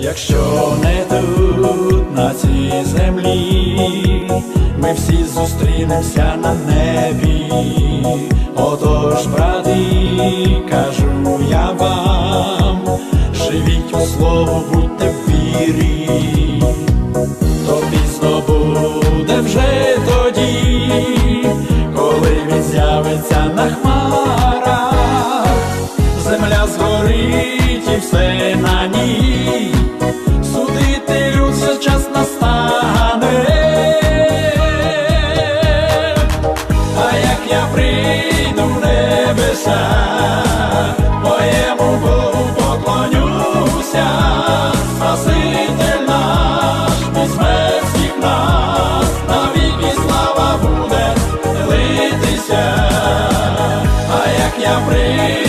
Якщо не тут, на цій землі, ми всі зустрінемося на небі. Отож, брати, кажу я вам, живіть у слово, будьте в вірі, то пізно буде вже тоді, коли він з'явиться на хмарах, земля згорить і все на ній нас, навіки слава буде литися, а як я прийду.